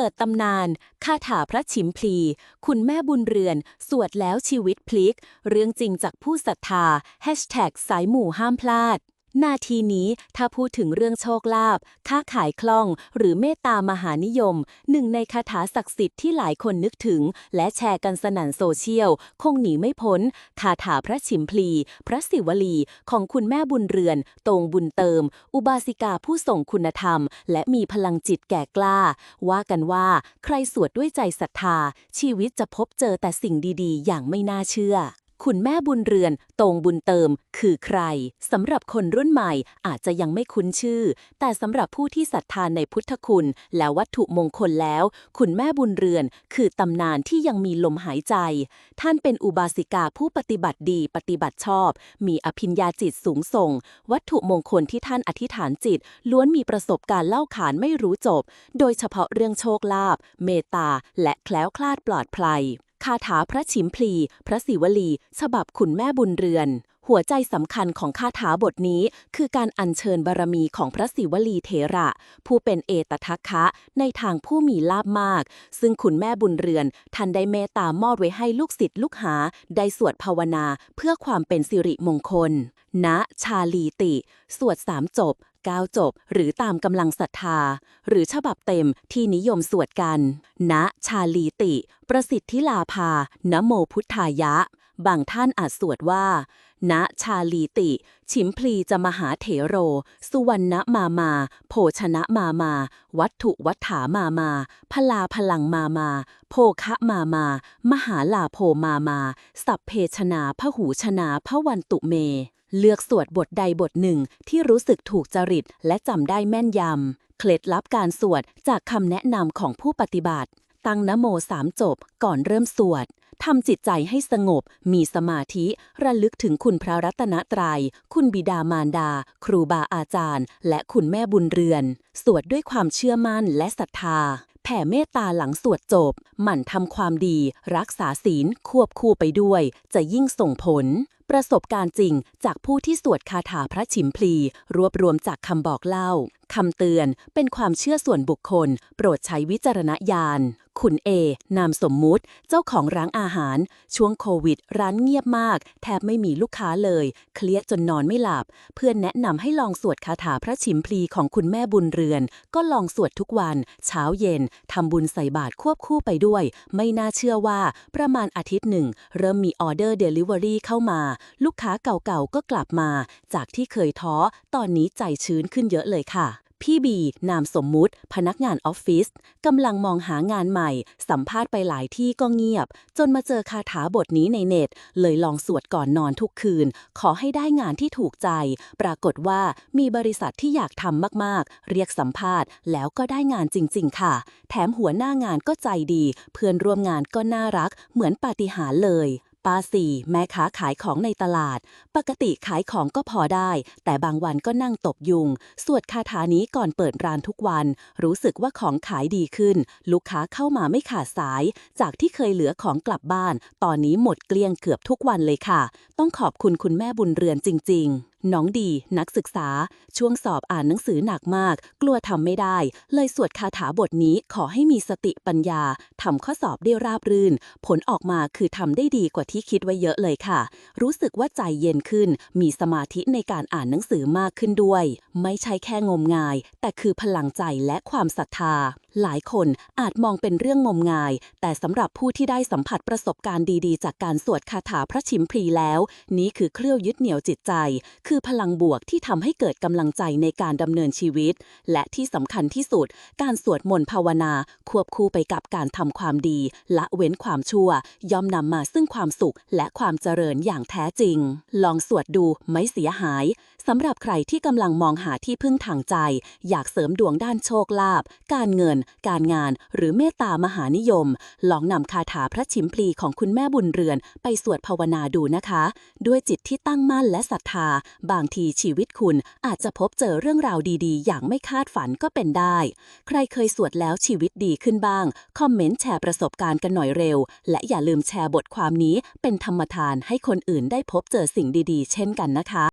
ปิดตำนาน คาถาพระฉิมพลี คุณแม่บุญเรือน สวดแล้วชีวิตพลิก เรื่องจริงจากผู้ศรัทธาสายหมู่ห้ามพลาด นาทีนี้ถ้าพูดถึงเรื่องโชคลาภค้าขายคล่อง หรือเมตตามหานิยม หนึ่งในคาถาศักดิ์สิทธิ์ที่หลายคนนึกถึง และแชร์กันสนั่นโซเชียล คงหนีไม่พ้น คาถาพระฉิมพลี พระศิวลี ของคุณแม่บุญเรือน ตรงบุญเติม อุบาสิกาผู้ส่งคุณธรรม และมีพลังจิตแก่กล้า ว่ากันว่าใครสวดด้วยใจศรัทธา ชีวิตจะพบเจอแต่สิ่งดีๆ อย่างไม่น่าเชื่อ คุณแม่บุญเรือน ตรงบุญเติม คือใครสำหรับคนรุ่นใหม่อาจจะยังไม่คุ้นชื่อ แต่สำหรับผู้ที่ศรัทธานในพุทธคุณ และวัตถุมงคลแล้ว คุณแม่บุญเรือน คือตำนานที่ยังมีลมหายใจ ท่านเป็นอุบาสิกาผู้ปฏิบัติดีปฏิบัติชอบ มีอภิญญาจิตสูงส่ง วัตถุมงคลที่ท่านอธิษฐานจิต ล้วนมีประสบการณ์เล่าขานไม่รู้จบ โดยเฉพาะเรื่องโชคลาภเมตตาและแคล้วคลาดปลอดภัย คาถาพระฉิมพลี พระศิวลี ฉบับขุนแม่บุญเรือน หัวใจสำคัญของคาถาบทนี้คือการอัญเชิญบารมีของพระศิวลีเถระ ผู้เป็นเอตทัคคะ ในทางผู้มีลาบมาก ซึ่งขุนแม่บุญเรือนท่านได้เมตตามอบไว้ให้ลูกศิษย์ลูกหา ได้สวดภาวนาเพื่อความเป็นสิริมงคลณชาลีติ สวดสามจบ 9 จบ หรือตามกำลังศรัทธา หรือฉบับเต็มที่นิยมสวดกันณชาลีติ ประสิทธิลาภานโมพุทธายะ บางท่านอาจสวดว่า ณ ชาลีติ ฉิมพลีจะมหาเถโร สุวรรณมามา โภชนะมามา วัตถุวัฏฐามามา พลาพลังมามา โภคะมามา มหาลาโภมามา สัพเพชนาพหูชนาพวันตุเม เลือกสวดบทใดบทหนึ่งที่รู้สึกถูกจริตและจำได้แม่นยำ เคล็ดลับการสวดจากคำแนะนำของผู้ปฏิบัติ ตั้งนโมสามจบก่อนเริ่มสวด ทำจิตใจให้สงบ มีสมาธิ ระลึกถึงคุณพระรัตนตรยัย คุณบิดามารดา ครูบาอาจารย์ และคุณแม่บุญเรือน สวดด้วยความเชื่อมั่นและศรัทธา แผ่เมตตาหลังสวดจบ หมั่นทำความดี รักษาศีล ควบคู่ไปด้วย จะยิ่งส่งผล ประสบการณ์จริงจากผู้ที่สวดคาถาพระฉิมพลี รวบรวมจากคำบอกเล่าคำเตือนเป็นความเชื่อส่วนบุคคล โปรดใช้วิจารณญาณ คุณเอ นามสมมุติ เจ้าของร้านอาหาร ช่วงโควิด ร้านเงียบมาก แทบไม่มีลูกค้าเลย เครียดจนนอนไม่หลับ เพื่อนแนะนำให้ลองสวดคาถาพระฉิมพลีของคุณแม่บุญเรือน ก็ลองสวดทุกวัน เช้าเย็นทำบุญใส่บาตรควบคู่ไปด้วย ไม่น่าเชื่อว่า ประมาณอาทิตย์หนึ่ง เริ่มมีออเดอร์เดลิเวอรี่เข้ามาลูกค้าเก่าๆก็กลับมา จากที่เคยท้อ ตอนนี้ใจชื้นขึ้นเยอะเลยค่ะพี่บี นามสมมุติ พนักงานออฟฟิศกำลังมองหางานใหม่ สัมภาษณ์ไปหลายที่ก็เงียบ จนมาเจอคาถาบทนี้ในเน็ต เลยลองสวดก่อนนอนทุกคืน ขอให้ได้งานที่ถูกใจ ปรากฏว่ามีบริษัทที่อยากทำมากๆ เรียกสัมภาษณ์ แล้วก็ได้งานจริง ๆ ค่ะ แถมหัวหน้างานก็ใจดี เพื่อนร่วมงานก็น่ารัก เหมือนปาฏิหาริย์เลย ปาสี่แม่ค้าขายของในตลาด ปกติขายของก็พอได้ แต่บางวันก็นั่งตบยุง สวดคาถานี้ก่อนเปิดร้านทุกวัน รู้สึกว่าของขายดีขึ้น ลูกค้าเข้ามาไม่ขาดสาย จากที่เคยเหลือของกลับบ้าน ตอนนี้หมดเกลี้ยงเกือบทุกวันเลยค่ะ ต้องขอบคุณคุณแม่บุญเรือนจริง ๆ น้องดี นักศึกษา ช่วงสอบอ่านหนังสือหนักมาก กลัวทำไม่ได้ เลยสวดคาถาบทนี้ขอให้มีสติปัญญาทำข้อสอบได้ราบรื่น ผลออกมาคือทำได้ดีกว่าที่คิดไว้เยอะเลยค่ะ รู้สึกว่าใจเย็นขึ้น มีสมาธิในการอ่านหนังสือมากขึ้นด้วย ไม่ใช่แค่งมงาย แต่คือพลังใจและความศรัทธาหลายคนอาจมองเป็นเรื่องงมงาย แต่สำหรับผู้ที่ได้สัมผัสประสบการณ์ดีๆ จากการสวดคาถาพระชิมพลีแล้ว นี้คือเครื่องยึดเหนี่ยวจิตใจ คือพลังบวกที่ทำให้เกิดกำลังใจในการดำเนินชีวิต และที่สำคัญที่สุด การสวดมนต์ภาวนา ควบคู่ไปกับการทำความดี ละเว้นความชั่ว ย่อมนำมาซึ่งความสุขและความเจริญอย่างแท้จริง ลองสวดดูไม่เสียหายสำหรับใครที่กำลังมองหาที่พึ่งทางใจ อยากเสริมดวงด้านโชคลาภการเงินการงาน หรือเมตตามหานิยม ลองนำคาถาพระชิมพลีของคุณแม่บุญเรือน ไปสวดภาวนาดูนะคะ ด้วยจิตที่ตั้งมั่นและศรัทธา บางทีชีวิตคุณอาจจะพบเจอเรื่องราวดีๆ อย่างไม่คาดฝันก็เป็นได้ ใครเคยสวดแล้วชีวิตดีขึ้นบ้าง คอมเมนต์แชร์ประสบการณ์กันหน่อยเร็ว และอย่าลืมแชร์บทความนี้เป็นธรรมทานให้คนอื่นได้พบเจอสิ่งดีๆ เช่นกันนะคะ